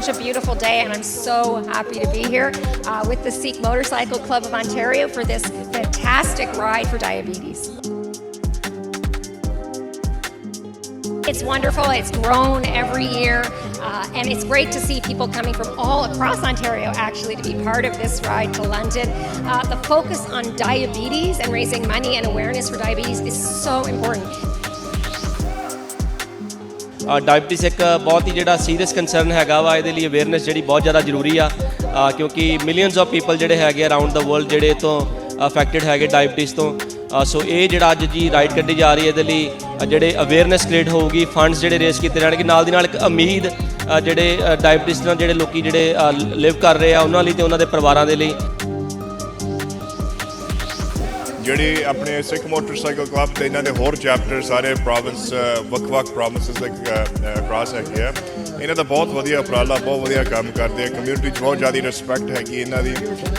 such a beautiful day, and I'm so happy to be here uh, with the Sikh Motorcycle Club of Ontario for this fantastic ride for diabetes. It's wonderful. It's grown every year, uh, and it's great to see people coming from all across Ontario actually to be part of this ride to London. Uh, the focus on diabetes and raising money and awareness for diabetes is so important. Diabetes ਇੱਕ ਬਹੁਤ ਹੀ ਜਿਹੜਾ serious concern ਹੈਗਾ ਵਾ, ਇਹਦੇ ਲਈ awareness ਜਿਹੜੀ ਬਹੁਤ ਜ਼ਿਆਦਾ ਜ਼ਰੂਰੀ ਆ। ਕਿਉਂਕਿ ਮਿਲੀਅਨਸ ਆਫ ਪੀਪਲ ਜਿਹੜੇ ਹੈਗੇ ਅਰਾਊਂਡ ਦਾ ਵਰਲਡ ਜਿਹੜੇ ਤੋਂ ਅਫੈਕਟਡ ਹੈਗੇ ਡਾਇਬਟੀਸ ਤੋਂ। ਸੋ ਇਹ ਜਿਹੜਾ ਅੱਜ ਜੀ ਰਾਈਡ ਕੱਢੀ ਜਾ ਰਹੀ ਹੈ, ਇਹਦੇ ਲਈ ਜਿਹੜੇ ਅਵੇਅਰਨੈਸ ਕ੍ਰੀਏਟ ਹੋਊਗੀ ਫੰਡਸ ਜਿਹੜੇ ਰੇਸ ਕੀਤੇ ਜਾਣਗੇ, ਨਾਲ ਦੀ ਨਾਲ ਇੱਕ ਉਮੀਦ ਜਿਹੜੇ ਡਾਇਬਟੀਸ ਨਾਲ ਜਿਹੜੇ ਲੋਕੀ ਜਿਹੜੇ ਲਿਵ ਕਰ ਰਹੇ ਆ, ਉਹਨਾਂ ਲਈ ਤੇ ਉਹਨਾਂ ਦੇ ਪਰਿਵਾਰਾਂ ਦੇ ਲਈ ਜਿਹੜੇ ਆਪਣੇ ਸਿੱਖ ਮੋਟਰਸਾਈਕਲ ਕਲੱਬ ਤੇ ਇਹਨਾਂ ਦੇ ਹੋਰ ਚੈਪਟਰ ਸਾਰੇ ਪ੍ਰੋਵਿੰਸ ਵੱਖ-ਵੱਖ ਪ੍ਰੋਵਿੰਸਸ ਦੇ ਅਕ੍ਰਾਸ ਹੈਗੇ ਆ। ਇਹਨਾਂ ਦਾ ਬਹੁਤ ਵਧੀਆ ਉਪਰਾਲਾ ਬਹੁਤ ਵਧੀਆ ਕੰਮ ਕਰਦੇ ਆ। ਕਮਿਊਨਿਟੀ 'ਚ ਬਹੁਤ ਜ਼ਿਆਦਾ ਰਿਸਪੈਕਟ ਹੈਗੀ ਇਹਨਾਂ ਦੀ।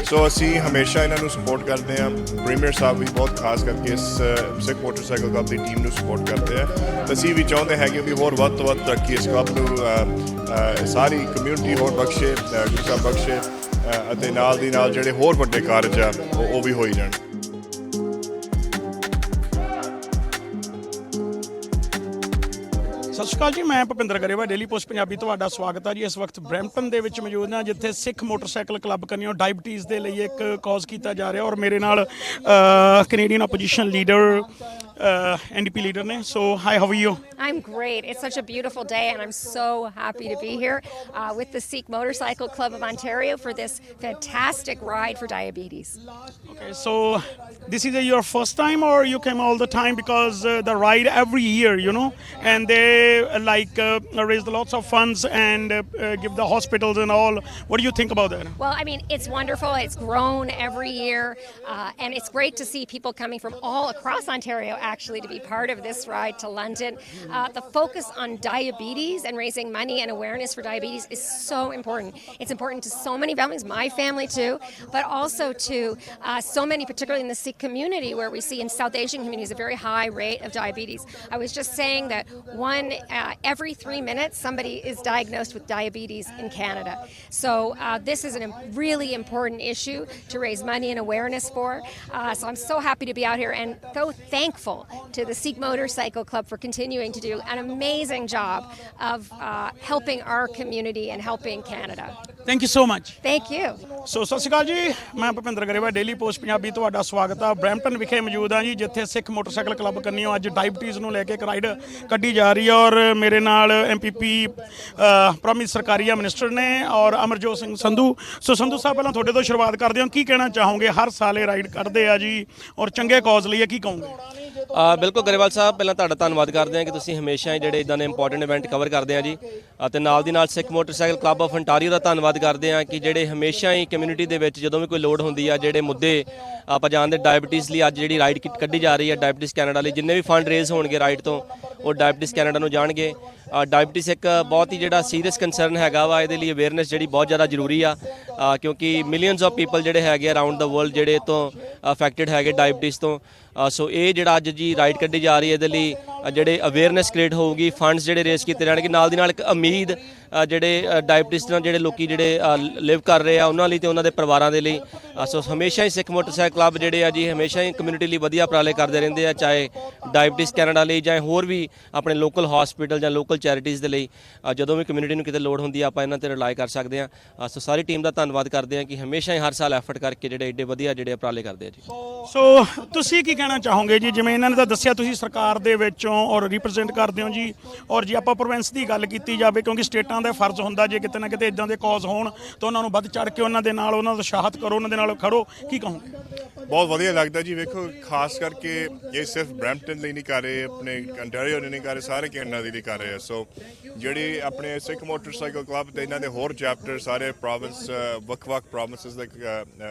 ਸੋ ਅਸੀਂ ਹਮੇਸ਼ਾ ਇਹਨਾਂ ਨੂੰ ਸਪੋਰਟ ਕਰਦੇ ਆ। ਪ੍ਰੀਮੀਅਰ ਸਾਹਿਬ ਵੀ ਬਹੁਤ ਖਾਸ ਕਰਕੇ ਇਸ ਸਿੱਖ ਮੋਟਰਸਾਈਕਲ ਕਲੱਬ ਦੀ ਟੀਮ ਨੂੰ ਸਪੋਰਟ ਕਰਦੇ ਆ। ਅਸੀਂ ਵੀ ਚਾਹੁੰਦੇ ਹੈਗੇ ਵੀ ਹੋਰ ਵੱਧ ਤੋਂ ਵੱਧ ਤਰੱਕੀ ਇਸ ਕਲੱਬ ਨੂੰ ਸਾਰੀ ਕਮਿਊਨਿਟੀ ਹੋਰ ਬਖਸ਼ੇ ਅ, ਗੁਰੂ ਸਾਹਿਬ ਬਖਸ਼ੇ ਅਤੇ ਨਾਲ ਦੀ ਨਾਲ ਜਿਹੜੇ ਹੋਰ ਵੱਡੇ ਕਾਰਜ ਆ ਉਹ ਉਹ ਵੀ ਹੋਈ ਜਾਣ। ਅਕਾਲ ਜੀ, ਮੈਂ ਭੁਪਿੰਦਰ ਗਰੇਵਾ ਡੇਲੀ ਪੋਸਟ ਪੰਜਾਬੀ ਤੁਹਾਡਾ ਸਵਾਗਤ ਹੈ ਜੀ। ਇਸ ਵਕਤ ਬ੍ਰੈਂਪਟਨ ਦੇ ਵਿੱਚ ਮੌਜੂਦ ਹਾਂ, ਜਿੱਥੇ ਸਿੱਖ ਮੋਟਰਸਾਈਕਲ ਕਲੱਬ ਕੰਨਿਓ ਡਾਇਬਟੀਜ਼ ਦੇ ਲਈ ਇੱਕ ਕਾਜ਼ ਕੀਤਾ ਜਾ ਰਿਹਾ ਔਰ ਮੇਰੇ ਨਾਲ Canadian opposition leader uh, NDP leader. So hi, how are you? I'm great. It's such a beautiful day, and I'm so happy to be here uh, with the Sikh Motorcycle Club of Ontario for this fantastic ride for diabetes. Okay, so this is your first time, or you came all the time because uh, the ride every year, you know, and they uh, like uh, raised lots of funds and uh, uh, give the hospitals and all. What do you think about that? Well, I mean, it's wonderful. It's grown every year, uh, and it's great to see people coming from all across Ontario actually to be part of this ride to London. Uh, the focus on diabetes and raising money and awareness for diabetes is so important. It's important to so many families, my family too, but also to uh, so many, particularly in the Sikh community, where we see in South Asian communities a very high rate of diabetes. I was just saying that one uh, every three minutes somebody is diagnosed with diabetes in Canada. So uh, this is a really important issue to raise money and awareness for. Uh, so I'm so happy to be out here and so thankful to the Sikh Motorcycle Club for continuing to do an amazing job of uh, helping our community and helping Canada. Thank you so much. Thank you. So Sat Shri Akal ji. ਮੈਂ Bhupinder Grewal daily post Punjabi ਤੁਹਾਡਾ ਸਵਾਗਤ ਆ। Brampton ਵਿਖੇ ਮੌਜੂਦ ਆ ਜੀ ਜਿੱਥੇ Sikh motorcycle club ਕੰਨਿਓ ਅੱਜ ਡਾਇਬਟੀਜ਼ ਨੂੰ ਲੈ ਕੇ ਇੱਕ ਰਾਈਡ ਕੱਢੀ ਜਾ ਰਹੀ ਹੈ ਔਰ ਮੇਰੇ ਨਾਲ ਐਮਪੀਪੀ ਪ੍ਰੋਮਿਸ ਸਰਕਾਰੀਆ ਮਿਨਿਸਟਰ ਨੇ ਔਰ ਅਮਰਜੋਤ ਸਿੰਘ ਸੰਧੂ। ਸੋ ਸੰਧੂ ਸਾਹਿਬ ਪਹਿਲਾਂ ਤੁਹਾਡੇ ਤੋਂ ਸ਼ੁਰੂਆਤ ਕਰਦੇ ਹਾਂ। ਕੀ ਕਹਿਣਾ ਚਾਹੋਗੇ? ਹਰ ਸਾਲ ਇਹ ਰਾਈਡ ਕੱਢਦੇ ਆ ਜੀ ਔਰ ਚੰਗੇ ਕਾਜ਼ ਲਈ ਕੀ ਕਹੋਗੇ? ਬਿਲਕੁਲ ਗਰੇਵਾਲ ਸਾਹਿਬ ਪਹਿਲਾਂ ਤੁਹਾਡਾ ਧੰਨਵਾਦ ਕਰਦੇ ਹਾਂ ਕਿ ਤੁਸੀਂ ਹਮੇਸ਼ਾ ਹੀ ਜਿਹੜੇ ਇਦਾਂ ਦੇ ਇੰਪੋਰਟੈਂਟ ਇਵੈਂਟ ਕਵਰ ਕਰਦੇ ਆ ਜੀ। ਅਤੇ ਨਾਲ ਦੀ ਨਾਲ Sikh motorcycle club of Ontario ਦਾ ਧੰਨਵਾਦ ਕਰਦੇ ਹਾਂ ਕਿ ਜਿਹੜੇ ਹਮੇਸ਼ਾ ਹੀ ਕਮਿਊਨਿਟੀ ਦੇ ਵਿੱਚ ਜਦੋਂ ਵੀ ਕੋਈ ਲੋੜ ਹੁੰਦੀ ਆ, ਜਿਹੜੇ ਮੁੱਦੇ ਆਪਾਂ ਜਾਣਦੇ ਡਾਇਬਟੀਜ਼ ਲਈ ਅੱਜ ਜਿਹੜੀ ਰਾਈਡ ਕੱਢੀ ਜਾ ਰਹੀ ਹੈ ਡਾਇਬਟੀਜ਼ ਕੈਨੇਡਾ ਲਈ, ਜਿੰਨੇ ਵੀ ਫੰਡ ਰੇਜ਼ ਹੋਣਗੇ ਰਾਈਡ ਤੋਂ, ਉਹ ਡਾਇਬਟੀਜ਼ ਕੈਨੇਡਾ ਨੂੰ ਜਾਣਗੇ। ਡਾਇਬਟੀਜ਼ ਇੱਕ ਬਹੁਤ ਹੀ ਜਿਹੜਾ ਸੀਰੀਅਸ ਕੰਸਰਨ ਹੈਗਾ ਵਾ, ਇਹਦੇ ਲਈ ਅਵੇਅਰਨੈਸ ਜਿਹੜੀ ਬਹੁਤ ਜ਼ਿਆਦਾ ਜ਼ਰੂਰੀ ਆ। ਕਿਉਂਕਿ ਮਿਲੀਅਨਸ ਆਫ ਪੀਪਲ ਜਿਹੜੇ ਹੈਗੇ ਅਰਾਊਂਡ ਦਾ ਵਰਲਡ ਜਿਹੜੇ ਤੋਂ ਅਫੈਕਟਡ ਹੈਗੇ ਡਾਇਬਟੀਜ਼ ਤੋਂ। ਸੋ ਇਹ ਜਿਹੜਾ ਅੱਜ ਜੀ ਰਾਈਡ ਕੱਢੀ ਜਾ ਰਹੀ ਹੈ ਇਹਦੇ ਲਈ ਜਿਹੜੇ ਅਵੇਅਰਨੈਸ ਕ੍ਰੀਏਟ ਹੋਊਗੀ ਫੰਡਸ ਜਿਹੜੇ ਰੇਜ਼ ਕੀਤੇ ਜਾਣਗੇ, ਨਾਲ ਦੀ ਨਾਲ ਇੱਕ ਉਮੀਦ ਜਿਹੜੇ ਡਾਇਬਟੀਜ਼ ਨਾਲ ਜਿਹੜੇ ਲੋਕੀ ਜਿਹੜੇ ਲਿਵ ਕਰ ਰਹੇ ਆ, ਉਹਨਾਂ ਲਈ ਤੇ ਉਹਨਾਂ ਦੇ ਪਰਿਵਾਰਾਂ ਦੇ ਲਈ ਸੋ ਹਮੇਸ਼ਾ ਹੀ ਸਿੱਖ ਮੋਟਰਸਾਈਕਲ ਕਲੱਬ ਜਿਹੜੇ ਆ ਜੀ, ਹਮੇਸ਼ਾ ਹੀ ਕਮਿਊਨਿਟੀ ਲਈ ਵਧੀਆ ਉਪਰਾਲੇ ਕਰਦੇ ਰਹਿੰਦੇ ਆ, ਚਾਹੇ ਡਾਇਬਟੀਜ਼ ਕੈਨੇਡਾ ਲਈ ਜਾਂ ਹੋਰ ਵੀ ਆਪਣੇ ਲੋਕਲ ਹਸਪੀਟਲ ਜਾਂ ਲੋਕਲ ਚੈਰਿਟੀਜ਼ ਦੇ ਲਈ ਜਦੋਂ ਵੀ ਕਮਿਊਨਿਟੀ ਨੂੰ ਕਿਤੇ ਲੋੜ ਹੁੰਦੀ ਆ, ਆਪਾਂ ਇਹਨਾਂ ਤੇ ਰਿਲਾਈ ਕਰ ਸਕਦੇ ਆ ਸੋ ਸਾਰੀ ਟੀਮ ਦਾ ਧੰਨਵਾਦ ਕਰਦੇ ਆ ਕਿ ਹਮੇਸ਼ਾ ਹੀ ਹਰ ਸਾਲ ਐਫਰਟ ਕਰਕੇ ਜਿਹੜੇ ਏਡੇ ਵਧੀਆ ਜਿਹੜੇ ਉਪਰਾਲੇ ਕਰਦੇ ਆ ਜੀ। ਸੋ ਤੁਸੀਂ ਕੀ ਕਹਿਣਾ ਚਾਹੋਗੇ ਜੀ? ਜਿਵੇਂ ਇਹਨਾਂ ਨੇ ਤਾਂ ਦੱਸਿਆ ਤੁਸੀਂ ਸਰਕਾਰ ਦੇ ਵਿੱਚੋਂ ਔਰ ਰਿਪਰੈਜ਼ੈਂਟ ਕਰਦੇ ਹੋ ਜੀ, ਔਰ ਜੇ ਆਪਾਂ ਪ੍ਰੋਵਿੰਸ ਦੀ ਗੱਲ ਕੀਤੀ ਜਾਵੇ, ਕਿਉਂਕਿ ਸਟੇਟਾਂ ਦਾ ਫਰਜ਼ ਹੁੰਦਾ ਜੇ ਕਿਤੇ ਨਾ ਕਿਤੇ ਇਦਾਂ ਦੇ ਕਾਜ਼ ਹੋਣ ਤਾਂ ਉਹਨਾਂ ਨੂੰ ਵੱਧ ਚੜ ਕੇ ਉਹਨਾਂ ਦੇ ਨਾਲ ਉਹਨਾਂ ਦਾ ਸ਼ਾਹਤ ਕਰੋ, ਉਹਨਾਂ ਦੇ ਨਾਲ ਖੜੋ। ਕੀ ਕਹੋਗੇ? ਬਹੁਤ ਵਧੀਆ ਲੱਗਦਾ ਜੀ, ਵੇਖੋ, ਖਾਸ ਕਰਕੇ ਇਹ ਸਿਰਫ ਬ੍ਰੈਂਪਟਨ ਲਈ ਨਹੀਂ ਕਰ ਰਹੇ, ਆਪਣੇ ਅੰਟਾਰੀਓ ਲਈ ਨਹੀਂ ਕਰ ਰਹੇ, ਸਾਰੇ ਕੈਨੇਡਾ ਦੇ ਲਈ ਕਰ ਰਹੇ ਆ। ਸੋ ਜਿਹੜੇ ਆਪਣੇ ਸਿੱਖ ਮੋਟਰਸਾਈਕਲ ਕਲੱਬ ਤੇ ਇਹਨਾਂ ਦੇ ਹੋਰ ਚੈਪਟਰ, ਸਾਰੇ ਪ੍ਰੋਵਿੰਸ ਵੱਖ-ਵੱਖ ਪ੍ਰੋਵਿੰਸਸ ਦੇ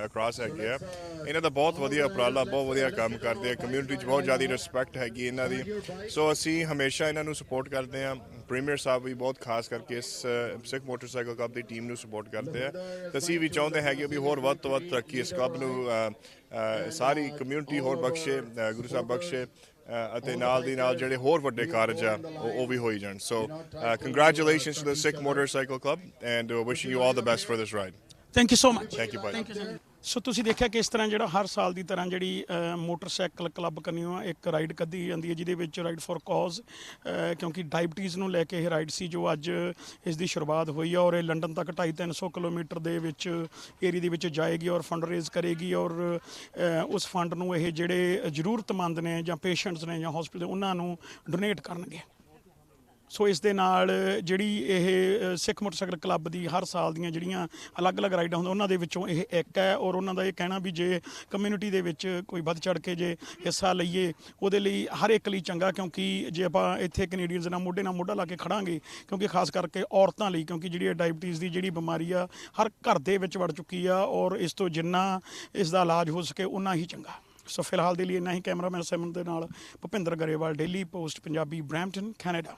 ਅਕ੍ਰਾਸ ਹੈਗੇ ਆ। ਇਹਨਾਂ ਦਾ ਬਹੁਤ ਵਧੀਆ ਉਪਰਾਲਾ, ਬਹੁਤ ਵਧੀਆ ਕੰਮ ਕਰਦੇ ਆ। ਕਮਿਊਨਿਟੀ 'ਚ ਬਹੁਤ ਜ਼ਿਆਦਾ ਰਿਸਪੈਕਟ ਹੈਗੀ ਇਹਨਾਂ ਦੀ। ਸੋ ਅਸੀਂ ਹਮੇਸ਼ਾ ਇਹਨਾਂ ਨੂੰ ਸਪੋਰਟ ਕਰਦੇ ਆ। ਪ੍ਰੀਮੀਅਰ ਸਾਹਿਬ ਵੀ ਬਹੁਤ ਖਾਸ ਕਰਕੇ ਇਸ ਸਿੱਖ ਮੋਟਰਸਾਈਕਲ ਕਲੱਬ ਦੀ ਟੀਮ ਨੂੰ ਸਪੋਰਟ ਕਰਦੇ ਆ। ਤੇ ਅਸੀਂ ਵੀ ਚਾਹੁੰਦੇ ਹੈਗੇ ਵੀ ਹੋਰ ਵੱਧ ਤੋਂ ਵੱਧ ਤਰੱਕੀ ਇਸ ਕਲੱਬ ਨੂੰ ਸਾਰੀ ਕਮਿਊਨਿਟੀ ਹੋਰ ਬਖਸ਼ੇ ਗੁਰੂ ਸਾਹਿਬ ਬਖਸ਼ੇ ਅਤੇ ਨਾਲ ਦੀ ਨਾਲ ਜਿਹੜੇ ਹੋਰ ਵੱਡੇ ਕਾਰਜ ਆ ਉਹ ਵੀ ਹੋਈ ਜਾਣ। So congratulations to the Sikh motorcycle club and wishing you all the best for this ride thank you so much Thank you, ਭਾਈ। ਸੋ ਤੁਸੀਂ ਦੇਖਿਆ ਕਿ ਇਸ ਤਰ੍ਹਾਂ ਜਿਹੜਾ ਹਰ ਸਾਲ ਦੀ ਤਰ੍ਹਾਂ ਜਿਹੜੀ ਮੋਟਰਸਾਈਕਲ ਕਲੱਬ ਕੰਨਿਓ ਇੱਕ ਰਾਈਡ ਕੱਢੀ ਜਾਂਦੀ ਹੈ, ਜਿਹਦੇ ਵਿੱਚ ਰਾਈਡ ਫॉर ਕਾਜ਼ ਕਿਉਂਕਿ ਡਾਇਬਟੀਜ਼ ਨੂੰ ਲੈ ਕੇ ਇਹ ਰਾਈਡ ਸੀ ਜੋ ਅੱਜ ਇਸ ਦੀ ਸ਼ੁਰੂਆਤ ਹੋਈ ਹੈ ਔਰ ਇਹ ਲੰਡਨ ਤੱਕ 250 ਕਿਲੋਮੀਟਰ ਦੇ ਵਿੱਚ ਏਰੀਆ ਦੇ ਵਿੱਚ ਜਾਏਗੀ ਔਰ ਫੰਡ ਰੇਜ਼ ਕਰੇਗੀ ਔਰ ਉਸ ਫੰਡ ਨੂੰ ਇਹ ਜਿਹੜੇ ਜ਼ਰੂਰਤਮੰਦ ਨੇ ਜਾਂ ਪੇਸ਼ੈਂਟਸ ਨੇ ਜਾਂ ਹਸਪੀਟਲ ਉਹਨਾਂ ਨੂੰ ਡੋਨੇਟ ਕਰਨਗੇ। ਸੋ ਇਸ ਦੇ ਨਾਲ ਜਿਹੜੀ ਇਹ ਸਿੱਖ ਮੋਟਰਸਾਈਕਲ ਕਲੱਬ ਦੀ ਹਰ ਸਾਲ ਦੀਆਂ ਜਿਹੜੀਆਂ ਅਲੱਗ-ਅਲੱਗ ਰਾਈਡਾਂ ਹੁੰਦੀਆਂ, ਉਹਨਾਂ ਦੇ ਵਿੱਚੋਂ ਇਹ ਇੱਕ ਹੈ ਔਰ ਉਹਨਾਂ ਦਾ ਇਹ ਕਹਿਣਾ ਵੀ ਜੇ ਕਮਿਊਨਿਟੀ ਦੇ ਵਿੱਚ ਕੋਈ ਵੱਧ ਚੜ ਕੇ ਜੇ ਹਿੱਸਾ ਲਈਏ, ਉਹਦੇ ਲਈ ਹਰ ਇੱਕ ਲਈ ਚੰਗਾ ਕਿਉਂਕਿ ਜੇ ਆਪਾਂ ਇੱਥੇ ਕੈਨੇਡੀਅਨਸ ਨਾਲ ਮੋਢੇ ਨਾਲ ਮੋਢਾ ਲਾ ਕੇ ਖੜਾਂਗੇ, ਕਿਉਂਕਿ ਖਾਸ ਕਰਕੇ ਔਰਤਾਂ ਲਈ, ਕਿਉਂਕਿ ਜਿਹੜੀ ਡਾਇਬਟੀਜ਼ ਦੀ ਜਿਹੜੀ ਬਿਮਾਰੀ ਆ, ਹਰ ਘਰ ਦੇ ਵਿੱਚ ਵੜ ਚੁੱਕੀ ਆ ਔਰ ਇਸ ਤੋਂ ਜਿੰਨਾ ਇਸ ਦਾ ਇਲਾਜ ਹੋ ਸਕੇ ਉਨਾ ਹੀ ਚੰਗਾ। ਸੋ ਫਿਲਹਾਲ ਦੇ ਲਈ ਇੰਨਾ ਹੀ, ਕੈਮਰਾਮੈਨ ਸੈਮਨ ਦੇ ਨਾਲ Bhupinder Grewal daily post Punjabi Brampton Canada